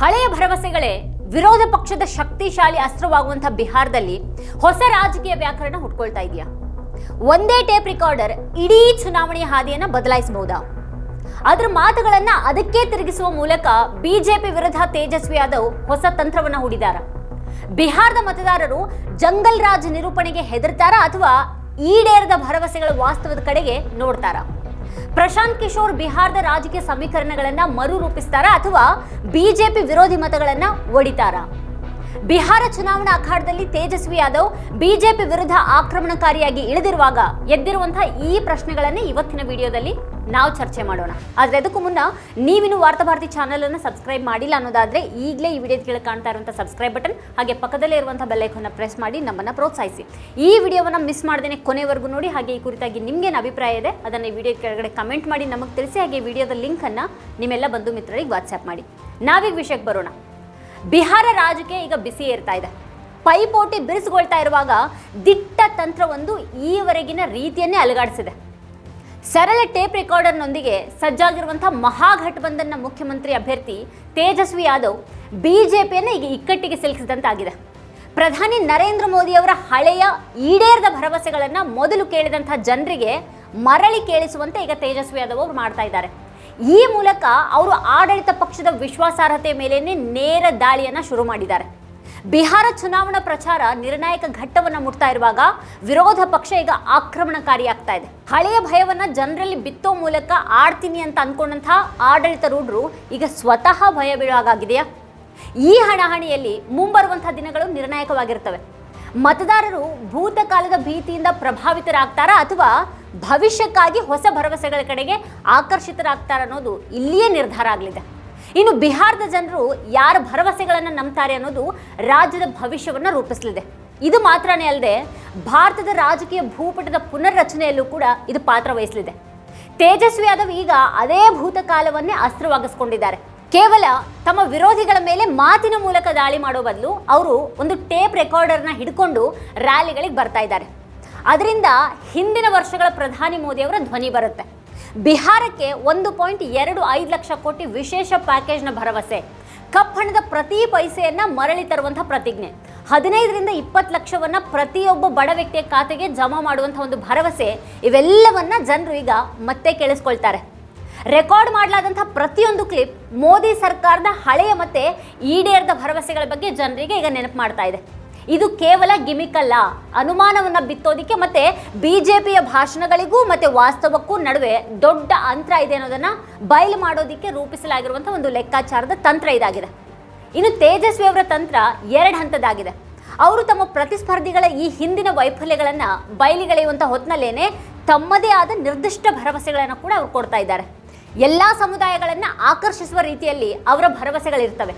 ಹಳೆಯ ಭರವಸೆಗಳೇ ವಿರೋಧ ಪಕ್ಷದ ಶಕ್ತಿಶಾಲಿ ಅಸ್ತ್ರವಾಗುವಂತಹ ಬಿಹಾರದಲ್ಲಿ ಹೊಸ ರಾಜಕೀಯ ವ್ಯಾಕರಣ ಹುಟ್ಕೊಳ್ತಾ ಇದೆಯಾ? ಒಂದೇ ಟೇಪ್ ರೆಕಾರ್ಡರ್ ಇಡೀ ಚುನಾವಣೆಯ ಹಾದಿಯನ್ನ ಬದಲಾಯಿಸಬಹುದಾ? ಅದ್ರ ಮಾತುಗಳನ್ನ ಅದಕ್ಕೆ ತಿರುಗಿಸುವ ಮೂಲಕ ಬಿಜೆಪಿ ವಿರುದ್ಧ ತೇಜಸ್ವಿ ಯಾದವ್ ಹೊಸ ತಂತ್ರವನ್ನ ಹೂಡಿದಾರ. ಬಿಹಾರದ ಮತದಾರರು ಜಂಗಲ್ ರಾಜ್ ನಿರೂಪಣೆಗೆ ಹೆದರ್ತಾರ ಅಥವಾ ಈಡೇರದ ಭರವಸೆಗಳ ವಾಸ್ತವದ ಕಡೆಗೆ ನೋಡ್ತಾರ? ಪ್ರಶಾಂತ್ ಕಿಶೋರ್ ಬಿಹಾರದ ರಾಜಕೀಯ ಸಮೀಕರಣಗಳನ್ನ ಮರು ರೂಪಿಸ್ತಾರ ಅಥವಾ ಬಿಜೆಪಿ ವಿರೋಧಿ ಮತಗಳನ್ನ ಒಡಿತಾರ? ಬಿಹಾರ ಚುನಾವಣಾ ಅಖಾಡದಲ್ಲಿ ತೇಜಸ್ವಿ ಯಾದವ್ ಬಿಜೆಪಿ ವಿರುದ್ಧ ಆಕ್ರಮಣಕಾರಿಯಾಗಿ ಇಳಿದಿರುವಾಗ ಎದ್ದಿರುವಂತಹ ಈ ಪ್ರಶ್ನೆಗಳನ್ನೇ ಇವತ್ತಿನ ವಿಡಿಯೋದಲ್ಲಿ ನಾವು ಚರ್ಚೆ ಮಾಡೋಣ. ಆದ್ರೆ ಅದಕ್ಕೂ ಮುನ್ನ ನೀವಿನ್ನು ವಾರ್ತಾಭಾರತಿ ಚಾನೆಲ್ ಅನ್ನು ಸಬ್ಸ್ಕ್ರೈಬ್ ಮಾಡಿಲ್ಲ ಅನ್ನೋದಾದ್ರೆ ಈಗಲೇ ಈ ವಿಡಿಯೋ ಕೆಳಗೆ ಕಾಣ್ತಾ ಇರುವಂತಹ ಸಬ್ಸ್ಕ್ರೈಬ್ ಬಟನ್, ಹಾಗೆ ಪಕ್ಕದಲ್ಲೇ ಇರುವಂತಹ ಬೆಲ್ಲೈಕನ್ನ ಪ್ರೆಸ್ ಮಾಡಿ ನಮ್ಮನ್ನ ಪ್ರೋತ್ಸಾಹಿಸಿ. ಈ ವಿಡಿಯೋವನ್ನ ಮಿಸ್ ಮಾಡದೇನೆ ಕೊನೆವರೆಗೂ ನೋಡಿ, ಹಾಗೆ ಈ ಕುರಿತಾಗಿ ನಿಮ್ಗೇನು ಅಭಿಪ್ರಾಯ ಇದೆ ಅದನ್ನ ಈ ವಿಡಿಯೋ ಕೆಳಗಡೆ ಕಮೆಂಟ್ ಮಾಡಿ, ನಮಗೆ ತಿಳಿಸಿ ಹಾಗೆ ವಿಡಿಯೋದ ಲಿಂಕ್ ಅನ್ನ ನಿಮ್ಮೆಲ್ಲ ಬಂಧು ಮಿತ್ರರಿಗೆ ವಾಟ್ಸ್ಆ್ಯಪ್ ಮಾಡಿ. ನಾವೀಗ ವಿಷಯಕ್ಕೆ ಬರೋಣ. ಬಿಹಾರ ರಾಜಕೀಯ ಈಗ ಬಿಸಿ ಏರ್ತಾ ಇದೆ. ಪೈಪೋಟಿ ಬಿರುಸುಗೊಳ್ತಾ ಇರುವಾಗ ದಿಟ್ಟ ತಂತ್ರವೊಂದು ಈವರೆಗಿನ ರೀತಿಯನ್ನೇ ಅಲುಗಾಡಿಸಿದೆ. ಸರಳ ಟೇಪ್ ರೆಕಾರ್ಡರ್ನೊಂದಿಗೆ ಸಜ್ಜಾಗಿರುವಂತಹ ಮಹಾಘಟಬಂಧನ್ನ ಮುಖ್ಯಮಂತ್ರಿ ಅಭ್ಯರ್ಥಿ ತೇಜಸ್ವಿ ಯಾದವ್ ಬಿಜೆಪಿಯನ್ನು ಈಗ ಇಕ್ಕಟ್ಟಿಗೆ ಸಿಲುಕಿಸಿದಂತಾಗಿದೆ. ಪ್ರಧಾನಿ ನರೇಂದ್ರ ಮೋದಿ ಅವರ ಹಳೆಯ ಈಡೇರದ ಭರವಸೆಗಳನ್ನು ಮೊದಲು ಕೇಳಿದಂಥ ಜನರಿಗೆ ಮರಳಿ ಕೇಳಿಸುವಂತೆ ಈಗ ತೇಜಸ್ವಿ ಯಾದವ್ ಅವರು ಮಾಡ್ತಾ ಇದ್ದಾರೆ. ಈ ಮೂಲಕ ಅವರು ಆಡಳಿತ ಪಕ್ಷದ ವಿಶ್ವಾಸಾರ್ಹತೆ ಮೇಲೇನೆ ನೇರ ದಾಳಿಯನ್ನು ಶುರು ಮಾಡಿದ್ದಾರೆ. ಬಿಹಾರ ಚುನಾವಣಾ ಪ್ರಚಾರ ನಿರ್ಣಾಯಕ ಘಟ್ಟವನ್ನ ಮುಟ್ತಾ ಇರುವಾಗ ವಿರೋಧ ಪಕ್ಷ ಈಗ ಆಕ್ರಮಣಕಾರಿಯಾಗ್ತಾ ಇದೆ. ಹಳೆಯ ಭಯವನ್ನ ಜನರಲ್ಲಿ ಬಿತ್ತೋ ಮೂಲಕ ಆಡ್ತೀನಿ ಅಂತ ಅನ್ಕೊಂಡಂತಹ ಆಡಳಿತ ರೂಢರು ಈಗ ಸ್ವತಃ ಭಯ ಬೀಳಾಗಿದೆಯಾ ಈ ಹಣಾಹಣಿಯಲ್ಲಿ ಮುಂಬರುವಂತಹ ದಿನಗಳು ನಿರ್ಣಾಯಕವಾಗಿರ್ತವೆ. ಮತದಾರರು ಭೂತಕಾಲದ ಭೀತಿಯಿಂದ ಪ್ರಭಾವಿತರಾಗ್ತಾರಾ ಅಥವಾ ಭವಿಷ್ಯಕ್ಕಾಗಿ ಹೊಸ ಭರವಸೆಗಳ ಕಡೆಗೆ ಆಕರ್ಷಿತರಾಗ್ತಾರೆ ಅನ್ನೋದು ಇಲ್ಲಿಯೇ ನಿರ್ಧಾರ ಆಗಲಿದೆ. ಇನ್ನು ಬಿಹಾರದ ಜನರು ಯಾರ ಭರವಸೆಗಳನ್ನು ನಂಬ್ತಾರೆ ಅನ್ನೋದು ರಾಜ್ಯದ ಭವಿಷ್ಯವನ್ನು ರೂಪಿಸಲಿದೆ. ಇದು ಮಾತ್ರನೇ ಅಲ್ಲದೆ ಭಾರತದ ರಾಜಕೀಯ ಭೂಪಟದ ಪುನರ್ರಚನೆಯಲ್ಲೂ ಕೂಡ ಇದು ಪಾತ್ರ ವಹಿಸಲಿದೆ. ತೇಜಸ್ವಿ ಯಾದವ್ ಈಗ ಅದೇ ಭೂತಕಾಲವನ್ನೇ ಅಸ್ತ್ರವಾಗಿಸ್ಕೊಂಡಿದ್ದಾರೆ. ಕೇವಲ ತಮ್ಮ ವಿರೋಧಿಗಳ ಮೇಲೆ ಮಾತಿನ ಮೂಲಕ ದಾಳಿ ಮಾಡೋ ಬದಲು ಅವರು ಒಂದು ಟೇಪ್ ರೆಕಾರ್ಡರ್ನ ಹಿಡ್ಕೊಂಡು ರ್ಯಾಲಿಗಳಿಗೆ ಬರ್ತಾ ಇದ್ದಾರೆ. ಅದರಿಂದ ಹಿಂದಿನ ವರ್ಷಗಳ ಪ್ರಧಾನಿ ಮೋದಿಯವರ ಧ್ವನಿ ಬರುತ್ತೆ. ಬಿಹಾರಕ್ಕೆ ಒಂದು ಪಾಯಿಂಟ್ ಎರಡು ಐದು ಲಕ್ಷ ಕೋಟಿ ವಿಶೇಷ ಪ್ಯಾಕೇಜ್ನ ಭರವಸೆ. ಕಪ್ಪಣದ ಪ್ರತಿ ಪೈಸೆಯನ್ನು ಮರಳಿ ತರುವಂಥ ಪ್ರತಿಜ್ಞೆ. ಹದಿನೈದರಿಂದ ಇಪ್ಪತ್ತು ಲಕ್ಷವನ್ನ ಪ್ರತಿಯೊಬ್ಬ ಬಡ ವ್ಯಕ್ತಿಯ ಖಾತೆಗೆ ಜಮಾ ಮಾಡುವಂಥ ಒಂದು ಭರವಸೆ ಇವೆಲ್ಲವನ್ನು ಜನರು ಈಗ ಮತ್ತೆ ಕೇಳಿಸ್ಕೊಳ್ತಾರೆ. ರೆಕಾರ್ಡ್ ಮಾಡಲಾದಂಥ ಪ್ರತಿಯೊಂದು ಕ್ಲಿಪ್ ಮೋದಿ ಸರ್ಕಾರದ ಹಳೆಯ ಮತ್ತೆ ಈಡೇರದ ಭರವಸೆಗಳ ಬಗ್ಗೆ ಜನರಿಗೆ ಈಗ ನೆನಪು ಮಾಡ್ತಾ ಇದೆ. ಇದು ಕೇವಲ ಗಿಮಿಕ್ ಅಲ್ಲ. ಅನುಮಾನವನ್ನ ಬಿತ್ತೋದಿಕ್ಕೆ ಮತ್ತೆ ಪಿಯ ಭಾಷಣಗಳಿಗೂ ಮತ್ತೆ ವಾಸ್ತವಕ್ಕೂ ನಡುವೆ ದೊಡ್ಡ ಅಂತರ ಇದೆ ಅನ್ನೋದನ್ನ ಬಯಲು ಮಾಡೋದಿಕ್ಕೆ ರೂಪಿಸಲಾಗಿರುವಂತಹ ಒಂದು ಲೆಕ್ಕಾಚಾರದ ತಂತ್ರ ಇದಾಗಿದೆ. ಇನ್ನು ತೇಜಸ್ವಿ ಅವರ ತಂತ್ರ ಎರಡು ಹಂತದಾಗಿದೆ. ಅವರು ತಮ್ಮ ಪ್ರತಿಸ್ಪರ್ಧಿಗಳ ಈ ಹಿಂದಿನ ವೈಫಲ್ಯಗಳನ್ನು ಬಯಲಿಗೆಳೆಯುವಂಥ ಹೊತ್ತಿನಲ್ಲೇನೆ ತಮ್ಮದೇ ಆದ ನಿರ್ದಿಷ್ಟ ಭರವಸೆಗಳನ್ನು ಕೂಡ ಅವರು ಕೊಡ್ತಾ ಇದ್ದಾರೆ. ಎಲ್ಲ ಸಮುದಾಯಗಳನ್ನು ಆಕರ್ಷಿಸುವ ರೀತಿಯಲ್ಲಿ ಅವರ ಭರವಸೆಗಳಿರ್ತವೆ.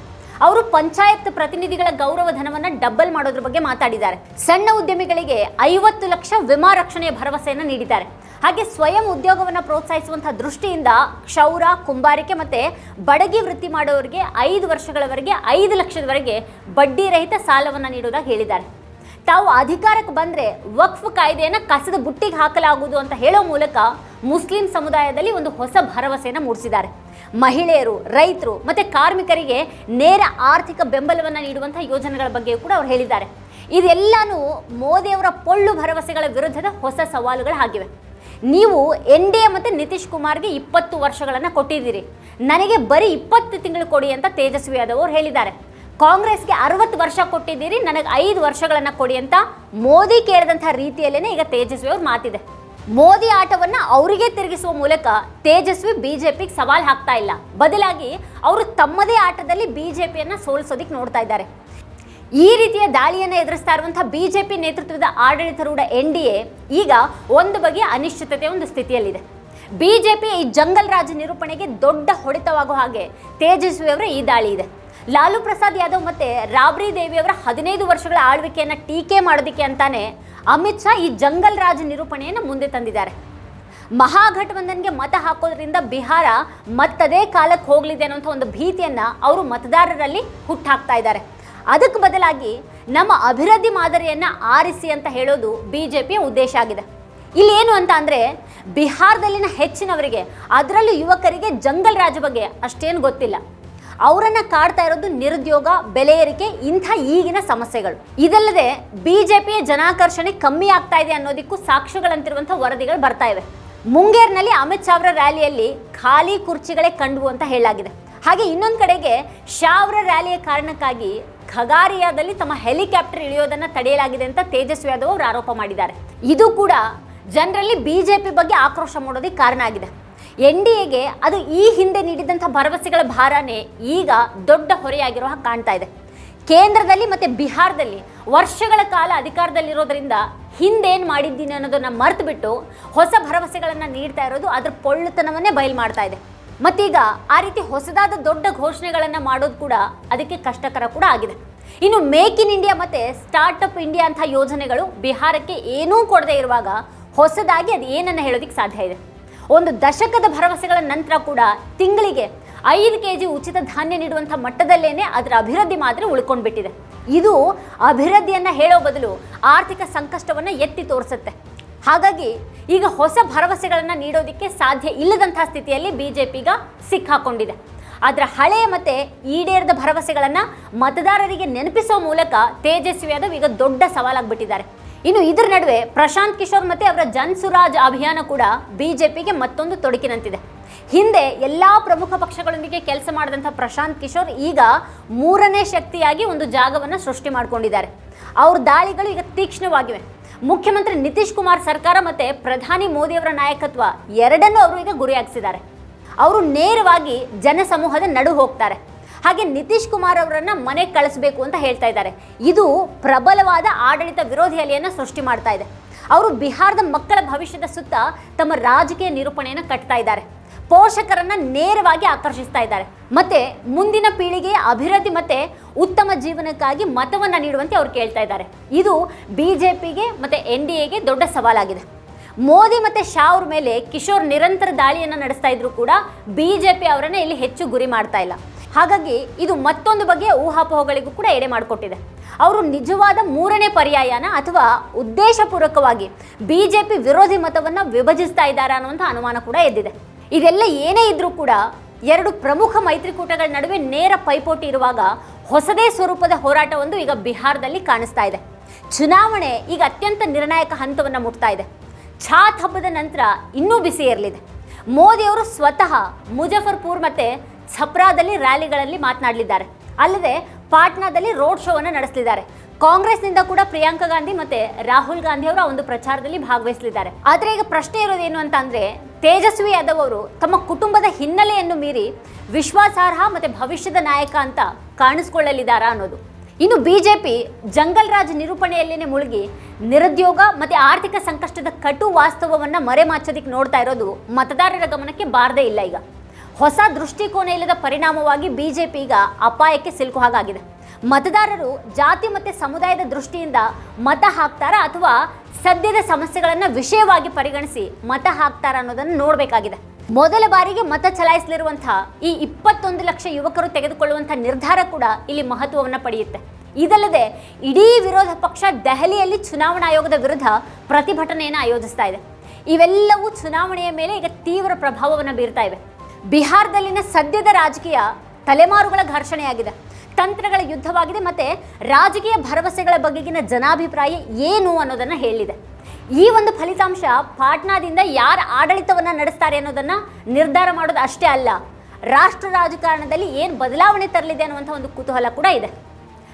ಅವರು ಪಂಚಾಯತ್ ಪ್ರತಿನಿಧಿಗಳ ಗೌರವ ಧನವನ್ನ ಡಬಲ್ ಮಾಡೋದ್ರ ಬಗ್ಗೆ ಮಾತಾಡಿದ್ದಾರೆ. ಸಣ್ಣ ಉದ್ಯಮಿಗಳಿಗೆ ಐವತ್ತು ಲಕ್ಷ ವಿಮಾ ರಕ್ಷಣೆಯ ಭರವಸೆಯನ್ನು ನೀಡಿದ್ದಾರೆ. ಹಾಗೆ ಸ್ವಯಂ ಉದ್ಯೋಗವನ್ನ ಪ್ರೋತ್ಸಾಹಿಸುವಂತಹ ದೃಷ್ಟಿಯಿಂದ ಕ್ಷೌರ, ಕುಂಬಾರಿಕೆ ಮತ್ತೆ ಬಡಗಿ ವೃತ್ತಿ ಮಾಡೋರಿಗೆ ಐದು ವರ್ಷಗಳವರೆಗೆ ಐದು ಲಕ್ಷದವರೆಗೆ ಬಡ್ಡಿ ರಹಿತ ಸಾಲವನ್ನ ನೀಡುವುದಾಗಿ ಹೇಳಿದ್ದಾರೆ. ತಾವು ಅಧಿಕಾರಕ್ಕೆ ಬಂದ್ರೆ ವಕ್ಫ್ ಕಾಯ್ದೆಯನ್ನು ಕಸದ ಬುಟ್ಟಿಗೆ ಹಾಕಲಾಗುವುದು ಅಂತ ಹೇಳೋ ಮೂಲಕ ಮುಸ್ಲಿಂ ಸಮುದಾಯದಲ್ಲಿ ಒಂದು ಹೊಸ ಭರವಸೆಯನ್ನು ಮೂಡಿಸಿದ್ದಾರೆ. ಮಹಿಳೆಯರು, ರೈತರು ಮತ್ತು ಕಾರ್ಮಿಕರಿಗೆ ನೇರ ಆರ್ಥಿಕ ಬೆಂಬಲವನ್ನು ನೀಡುವಂಥ ಯೋಜನೆಗಳ ಬಗ್ಗೆಯೂ ಕೂಡ ಅವರು ಹೇಳಿದ್ದಾರೆ. ಇದೆಲ್ಲಾನು ಮೋದಿಯವರ ಪೊಳ್ಳು ಭರವಸೆಗಳ ವಿರುದ್ಧದ ಹೊಸ ಸವಾಲುಗಳು ಆಗಿವೆ. ನೀವು ಎನ್ ಡಿ ಎ ಮತ್ತು ನಿತೀಶ್ ಕುಮಾರ್ಗೆ ಇಪ್ಪತ್ತು ವರ್ಷಗಳನ್ನು ಕೊಟ್ಟಿದ್ದೀರಿ. ನನಗೆ ಬರೀ ಇಪ್ಪತ್ತು ತಿಂಗಳು ಕೊಡಿ ಅಂತ ತೇಜಸ್ವಿ ಯಾದವ್ ಅವರು ಹೇಳಿದ್ದಾರೆ. ಕಾಂಗ್ರೆಸ್ಗೆ ಅರವತ್ತು ವರ್ಷ ಕೊಟ್ಟಿದ್ದೀರಿ, ನನಗೆ ಐದು ವರ್ಷಗಳನ್ನು ಕೊಡಿ ಅಂತ ಮೋದಿ ಕೇಳಿದಂಥ ರೀತಿಯಲ್ಲೇ ಈಗ ತೇಜಸ್ವಿ ಅವ್ರ ಮಾತಿದೆ. ಮೋದಿ ಆಟವನ್ನ ಅವರಿಗೆ ತಿರುಗಿಸುವ ಮೂಲಕ ತೇಜಸ್ವಿ ಬಿಜೆಪಿಗೆ ಸವಾಲ್ ಹಾಕ್ತಾ ಇಲ್ಲ. ಬದಲಾಗಿ ಅವರು ತಮ್ಮದೇ ಆಟದಲ್ಲಿ ಬಿಜೆಪಿಯನ್ನ ಸೋಲಿಸೋದಿಕ್ಕೆ ನೋಡ್ತಾ ಇದ್ದಾರೆ. ಈ ರೀತಿಯ ದಾಳಿಯನ್ನು ಎದುರಿಸ್ತಾ ಇರುವಂತಹ ಬಿಜೆಪಿ ನೇತೃತ್ವದ ಆಡಳಿತಾರೂಢ ಎನ್ ಡಿ ಎ ಈಗ ಒಂದು ಬಗೆಯ ಅನಿಶ್ಚಿತತೆಯ ಒಂದು ಸ್ಥಿತಿಯಲ್ಲಿದೆ. ಬಿಜೆಪಿ ಈ ಜಂಗಲ್ ರಾಜ ನಿರೂಪಣೆಗೆ ದೊಡ್ಡ ಹೊಡೆತವಾಗುವ ಹಾಗೆ ತೇಜಸ್ವಿ ಅವರ ಈ ದಾಳಿ ಇದೆ. ಲಾಲು ಪ್ರಸಾದ್ ಯಾದವ್ ಮತ್ತೆ ರಾಬ್ರಿ ದೇವಿ ಅವರ ಹದಿನೈದು ವರ್ಷಗಳ ಆಳ್ವಿಕೆಯನ್ನ ಟೀಕೆ ಮಾಡೋದಕ್ಕೆ ಅಂತಾನೆ ಅಮಿತ್ ಶಾ ಈ ಜಂಗಲ್ ರಾಜ್ ನಿರೂಪಣೆಯನ್ನು ಮುಂದೆ ತಂದಿದ್ದಾರೆ. ಮಹಾಗಠಬಂಧನ್ಗೆ ಮತ ಹಾಕೋದ್ರಿಂದ ಬಿಹಾರ ಮತ್ತದೇ ಕಾಲಕ್ಕೆ ಹೋಗಲಿದೆ ಅನ್ನೋಂಥ ಒಂದು ಭೀತಿಯನ್ನ ಅವರು ಮತದಾರರಲ್ಲಿ ಹುಟ್ಟಾಕ್ತಾ ಇದ್ದಾರೆ. ಅದಕ್ಕೆ ಬದಲಾಗಿ ನಮ್ಮ ಅಭಿವೃದ್ಧಿ ಮಾದರಿಯನ್ನ ಆರಿಸಿ ಅಂತ ಹೇಳೋದು ಬಿಜೆಪಿಯ ಉದ್ದೇಶ ಆಗಿದೆ. ಇಲ್ಲಿ ಏನು ಅಂತ ಅಂದರೆ ಬಿಹಾರದಲ್ಲಿನ ಹೆಚ್ಚಿನವರಿಗೆ, ಅದರಲ್ಲೂ ಯುವಕರಿಗೆ ಜಂಗಲ್ ರಾಜ್ ಬಗ್ಗೆ ಅಷ್ಟೇನು ಗೊತ್ತಿಲ್ಲ. ಅವರನ್ನ ಕಾಡ್ತಾ ಇರೋದು ನಿರುದ್ಯೋಗ, ಬೆಲೆ ಏರಿಕೆ, ಇಂಥ ಈಗಿನ ಸಮಸ್ಯೆಗಳು. ಇದಲ್ಲದೆ ಬಿಜೆಪಿಯ ಜನಾಕರ್ಷಣೆ ಕಮ್ಮಿ ಆಗ್ತಾ ಇದೆ ಅನ್ನೋದಕ್ಕೂ ಸಾಕ್ಷ್ಯಗಳಂತಿರುವಂತಹ ವರದಿಗಳು ಬರ್ತಾ ಇವೆ. ಮುಂಗೇರ್ನಲ್ಲಿ ಅಮಿತ್ ಶಾ ಅವರ ರ್ಯಾಲಿಯಲ್ಲಿ ಖಾಲಿ ಕುರ್ಚಿಗಳೇ ಕಂಡುವು ಅಂತ ಹೇಳಲಾಗಿದೆ. ಹಾಗೆ ಇನ್ನೊಂದು ಕಡೆಗೆ ಶಾ ಅವರ ರ್ಯಾಲಿಯ ಕಾರಣಕ್ಕಾಗಿ ಖಗಾರಿಯಾದಲ್ಲಿ ತಮ್ಮ ಹೆಲಿಕಾಪ್ಟರ್ ಇಳಿಯೋದನ್ನ ತಡೆಯಲಾಗಿದೆ ಅಂತ ತೇಜಸ್ವಿ ಯಾದವ್ ಅವರು ಆರೋಪ ಮಾಡಿದ್ದಾರೆ. ಇದು ಕೂಡ ಜನರಲ್ಲಿ ಬಿಜೆಪಿ ಬಗ್ಗೆ ಆಕ್ರೋಶ ಮಾಡೋದಕ್ಕೆ ಕಾರಣ ಆಗಿದೆ. ಎನ್ ಡಿ ಎಗೆ ಅದು ಈ ಹಿಂದೆ ನೀಡಿದಂಥ ಭರವಸೆಗಳ ಭಾರನೇ ಈಗ ದೊಡ್ಡ ಹೊರೆಯಾಗಿರೋ ಹಾಗೆ ಕಾಣ್ತಾ ಇದೆ. ಕೇಂದ್ರದಲ್ಲಿ ಮತ್ತು ಬಿಹಾರದಲ್ಲಿ ವರ್ಷಗಳ ಕಾಲ ಅಧಿಕಾರದಲ್ಲಿರೋದ್ರಿಂದ ಹಿಂದೇನು ಮಾಡಿದ್ದೀನಿ ಅನ್ನೋದನ್ನು ಮರೆತು ಬಿಟ್ಟು ಹೊಸ ಭರವಸೆಗಳನ್ನು ನೀಡ್ತಾ ಇರೋದು ಅದರ ಪೊಳ್ಳುತನವನ್ನೇ ಬಯಲು ಮಾಡ್ತಾ ಇದೆ. ಮತ್ತೀಗ ಆ ರೀತಿ ಹೊಸದಾದ ದೊಡ್ಡ ಘೋಷಣೆಗಳನ್ನು ಮಾಡೋದು ಕೂಡ ಅದಕ್ಕೆ ಕಷ್ಟಕರ ಕೂಡ ಆಗಿದೆ. ಇನ್ನು ಮೇಕ್ ಇನ್ ಇಂಡಿಯಾ ಮತ್ತು ಸ್ಟಾರ್ಟ್ಅಪ್ ಇಂಡಿಯಾ ಅಂತ ಯೋಜನೆಗಳು ಬಿಹಾರಕ್ಕೆ ಏನೂ ಕೊಡದೇ ಇರುವಾಗ ಹೊಸದಾಗಿ ಅದು ಏನನ್ನು ಹೇಳೋದಕ್ಕೆ ಸಾಧ್ಯ ಇದೆ. ಒಂದು ದಶಕದ ಭರವಸೆಗಳ ನಂತರ ಕೂಡ ತಿಂಗಳಿಗೆ ಐದು ಕೆ ಜಿ ಉಚಿತ ಧಾನ್ಯ ನೀಡುವಂಥ ಮಟ್ಟದಲ್ಲೇನೆ ಅದರ ಅಭಿವೃದ್ಧಿ ಮಾತ್ರ ಉಳ್ಕೊಂಡ್ಬಿಟ್ಟಿದೆ. ಇದು ಅಭಿವೃದ್ಧಿಯನ್ನು ಹೇಳೋ ಬದಲು ಆರ್ಥಿಕ ಸಂಕಷ್ಟವನ್ನು ಎತ್ತಿ ತೋರಿಸುತ್ತೆ. ಹಾಗಾಗಿ ಈಗ ಹೊಸ ಭರವಸೆಗಳನ್ನು ನೀಡೋದಕ್ಕೆ ಸಾಧ್ಯ ಇಲ್ಲದಂಥ ಸ್ಥಿತಿಯಲ್ಲಿ ಬಿ ಜೆ ಪಿಗ ಸಿಕ್ಕಾಕೊಂಡಿದೆ. ಅದರ ಹಳೆಯ ಮತ್ತೆ ಈಡೇರದ ಭರವಸೆಗಳನ್ನು ಮತದಾರರಿಗೆ ನೆನಪಿಸೋ ಮೂಲಕ ತೇಜಸ್ವಿ ಯಾದವ್ ಈಗ ದೊಡ್ಡ ಸವಾಲಾಗ್ಬಿಟ್ಟಿದ್ದಾರೆ. ಇನ್ನು ಇದರ ನಡುವೆ ಪ್ರಶಾಂತ್ ಕಿಶೋರ್ ಮತ್ತೆ ಅವರ ಜನ್ ಸುರಾಜ್ ಅಭಿಯಾನ ಕೂಡ ಬಿಜೆಪಿಗೆ ಮತ್ತೊಂದು ತೊಡಕಿನಂತಿದೆ. ಹಿಂದೆ ಎಲ್ಲಾ ಪ್ರಮುಖ ಪಕ್ಷಗಳೊಂದಿಗೆ ಕೆಲಸ ಮಾಡಿದಂಥ ಪ್ರಶಾಂತ್ ಕಿಶೋರ್ ಈಗ ಮೂರನೇ ಶಕ್ತಿಯಾಗಿ ಒಂದು ಜಾಗವನ್ನು ಸೃಷ್ಟಿ ಮಾಡಿಕೊಂಡಿದ್ದಾರೆ. ಅವ್ರ ದಾಳಿಗಳು ಈಗ ತೀಕ್ಷ್ಣವಾಗಿವೆ. ಮುಖ್ಯಮಂತ್ರಿ ನಿತೀಶ್ ಕುಮಾರ್ ಸರ್ಕಾರ ಮತ್ತೆ ಪ್ರಧಾನಿ ಮೋದಿಯವರ ನಾಯಕತ್ವ ಎರಡನ್ನೂ ಅವರು ಈಗ ಗುರಿಯಾಗಿಸಿದ್ದಾರೆ. ಅವರು ನೇರವಾಗಿ ಜನಸಮೂಹದ ನಡು ಹೋಗ್ತಾರೆ. ಹಾಗೆ ನಿತೀಶ್ ಕುಮಾರ್ ಅವರನ್ನ ಮನೆಗೆ ಕಳಿಸ್ಬೇಕು ಅಂತ ಹೇಳ್ತಾ ಇದ್ದಾರೆ. ಇದು ಪ್ರಬಲವಾದ ಆಡಳಿತ ವಿರೋಧಿ ಅಲೆಯನ್ನು ಸೃಷ್ಟಿ ಮಾಡ್ತಾ ಇದೆ. ಅವರು ಬಿಹಾರದ ಮಕ್ಕಳ ಭವಿಷ್ಯದ ಸುತ್ತ ತಮ್ಮ ರಾಜಕೀಯ ನಿರೂಪಣೆಯನ್ನು ಕಟ್ತಾ ಇದ್ದಾರೆ. ಪೋಷಕರನ್ನ ನೇರವಾಗಿ ಆಕರ್ಷಿಸ್ತಾ ಇದ್ದಾರೆ. ಮತ್ತೆ ಮುಂದಿನ ಪೀಳಿಗೆಯ ಅಭಿವೃದ್ಧಿ ಮತ್ತೆ ಉತ್ತಮ ಜೀವನಕ್ಕಾಗಿ ಮತವನ್ನ ನೀಡುವಂತೆ ಅವ್ರು ಕೇಳ್ತಾ ಇದ್ದಾರೆ. ಇದು ಬಿಜೆಪಿಗೆ ಮತ್ತೆ ಎನ್ ಡಿ ಎಗೆ ದೊಡ್ಡ ಸವಾಲಾಗಿದೆ. ಮೋದಿ ಮತ್ತೆ ಶಾ ಅವ್ರ ಮೇಲೆ ಕಿಶೋರ್ ನಿರಂತರ ದಾಳಿಯನ್ನು ನಡೆಸ್ತಾ ಇದ್ರು ಕೂಡ ಬಿಜೆಪಿ ಅವರನ್ನು ಇಲ್ಲಿ ಹೆಚ್ಚು ಗುರಿ ಮಾಡ್ತಾ ಇಲ್ಲ. ಹಾಗಾಗಿ ಇದು ಮತ್ತೊಂದು ಬಗೆಯ ಊಹಾಪೋಹಗಳಿಗೂ ಕೂಡ ಎಡೆ ಮಾಡಿಕೊಟ್ಟಿದೆ. ಅವರು ನಿಜವಾದ ಮೂರನೇ ಪರ್ಯಾಯನ ಅಥವಾ ಉದ್ದೇಶಪೂರ್ವಕವಾಗಿ ಬಿಜೆಪಿ ವಿರೋಧಿ ಮತವನ್ನ ವಿಭಜಿಸ್ತಾ ಇದ್ದಾರೆ ಅನ್ನುವಂಥ ಅನುಮಾನ ಕೂಡ ಎದ್ದಿದೆ. ಇದೆಲ್ಲ ಏನೇ ಇದ್ರೂ ಕೂಡ ಎರಡು ಪ್ರಮುಖ ಮೈತ್ರಿಕೂಟಗಳ ನಡುವೆ ನೇರ ಪೈಪೋಟಿ ಇರುವಾಗ ಹೊಸದೇ ಸ್ವರೂಪದ ಹೋರಾಟವೊಂದು ಈಗ ಬಿಹಾರದಲ್ಲಿ ಕಾಣಿಸ್ತಾ ಇದೆ. ಚುನಾವಣೆ ಈಗ ಅತ್ಯಂತ ನಿರ್ಣಾಯಕ ಹಂತವನ್ನು ಮುಟ್ತಾ ಇದೆ. ಛಾತ್ ಹಬ್ಬದ ನಂತರ ಇನ್ನೂ ಬಿಸಿ ಇರಲಿದೆ ಮೋದಿಯವರು ಸ್ವತಃ ಮುಜಫರ್ಪುರ್ ಮತ್ತೆ ಛಪ್ರಾದಲ್ಲಿ ರ್ಯಾಲಿಗಳಲ್ಲಿ ಮಾತನಾಡಲಿದ್ದಾರೆ. ಅಲ್ಲದೆ ಪಾಟ್ನಾದಲ್ಲಿ ರೋಡ್ ಶೋವನ್ನು ನಡೆಸಲಿದ್ದಾರೆ. ಕಾಂಗ್ರೆಸ್ನಿಂದ ಕೂಡ ಪ್ರಿಯಾಂಕಾ ಗಾಂಧಿ ಮತ್ತೆ ರಾಹುಲ್ ಗಾಂಧಿ ಅವರು ಒಂದು ಪ್ರಚಾರದಲ್ಲಿ ಭಾಗವಹಿಸಲಿದ್ದಾರೆ. ಆದರೆ ಈಗ ಪ್ರಶ್ನೆ ಇರೋದೇನು ಅಂತ ಅಂದ್ರೆ, ತೇಜಸ್ವಿ ಯಾದವ್ ಅವರು ತಮ್ಮ ಕುಟುಂಬದ ಹಿನ್ನೆಲೆಯನ್ನು ಮೀರಿ ವಿಶ್ವಾಸಾರ್ಹ ಮತ್ತೆ ಭವಿಷ್ಯದ ನಾಯಕ ಅಂತ ಕಾಣಿಸ್ಕೊಳ್ಳಲಿದ್ದಾರಾ ಅನ್ನೋದು. ಇನ್ನು ಬಿಜೆಪಿ ಜಂಗಲ್ ರಾಜ್ ನಿರೂಪಣೆಯಲ್ಲೇನೆ ಮುಳುಗಿ ನಿರುದ್ಯೋಗ ಮತ್ತೆ ಆರ್ಥಿಕ ಸಂಕಷ್ಟದ ಕಟು ವಾಸ್ತವವನ್ನ ಮರೆಮಾಚೋದಿಕ್ಕೆ ನೋಡ್ತಾ ಇರೋದು ಮತದಾರರ ಗಮನಕ್ಕೆ ಬಾರದೇ ಇಲ್ಲ ಈಗ. ಹೊಸ ದೃಷ್ಟಿಕೋನ ಇಲ್ಲದ ಪರಿಣಾಮವಾಗಿ ಬಿಜೆಪಿ ಈಗ ಅಪಾಯಕ್ಕೆ ಸಿಲುಕು ಹಾಗಾಗಿದೆ. ಮತದಾರರು ಜಾತಿ ಮತ್ತು ಸಮುದಾಯದ ದೃಷ್ಟಿಯಿಂದ ಮತ ಹಾಕ್ತಾರಾ ಅಥವಾ ಸದ್ಯದ ಸಮಸ್ಯೆಗಳನ್ನು ವಿಷಯವಾಗಿ ಪರಿಗಣಿಸಿ ಮತ ಹಾಕ್ತಾರ ಅನ್ನೋದನ್ನು ನೋಡಬೇಕಾಗಿದೆ. ಮೊದಲ ಬಾರಿಗೆ ಮತ ಚಲಾಯಿಸಲಿರುವಂತಹ ಈ ಇಪ್ಪತ್ತೊಂದು ಲಕ್ಷ ಯುವಕರು ತೆಗೆದುಕೊಳ್ಳುವಂತಹ ನಿರ್ಧಾರ ಕೂಡ ಇಲ್ಲಿ ಮಹತ್ವವನ್ನು ಪಡೆಯುತ್ತೆ. ಇದಲ್ಲದೆ ಇಡೀ ವಿರೋಧ ಪಕ್ಷ ದೆಹಲಿಯಲ್ಲಿ ಚುನಾವಣಾ ಆಯೋಗದ ವಿರುದ್ಧ ಪ್ರತಿಭಟನೆಯನ್ನು ಆಯೋಜಿಸ್ತಾ ಇದೆ. ಇವೆಲ್ಲವೂ ಚುನಾವಣೆಯ ಮೇಲೆ ಈಗ ತೀವ್ರ ಪ್ರಭಾವವನ್ನು ಬೀರ್ತಾ ಇವೆ. ಬಿಹಾರದಲ್ಲಿನ ಸದ್ಯದ ರಾಜಕೀಯ ತಲೆಮಾರುಗಳ ಘರ್ಷಣೆಯಾಗಿದೆ. ತಂತ್ರಗಳ ಯುದ್ಧವಾಗಿದೆ ಮತ್ತೆ ರಾಜಕೀಯ ಭರವಸೆಗಳ ಬಗೆಗಿನ ಜನಾಭಿಪ್ರಾಯ ಏನು ಅನ್ನೋದನ್ನ ಹೇಳಿದೆ. ಈ ಒಂದು ಫಲಿತಾಂಶ ಪಾಟ್ನಾದಿಂದ ಯಾರ ಆಡಳಿತವನ್ನ ನಡೆಸ್ತಾರೆ ಅನ್ನೋದನ್ನ ನಿರ್ಧಾರ ಮಾಡೋದು ಅಷ್ಟೇ ಅಲ್ಲ, ರಾಷ್ಟ್ರ ರಾಜಕಾರಣದಲ್ಲಿ ಏನು ಬದಲಾವಣೆ ತರಲಿದೆ ಅನ್ನುವಂಥ ಒಂದು ಕುತೂಹಲ ಕೂಡ ಇದೆ.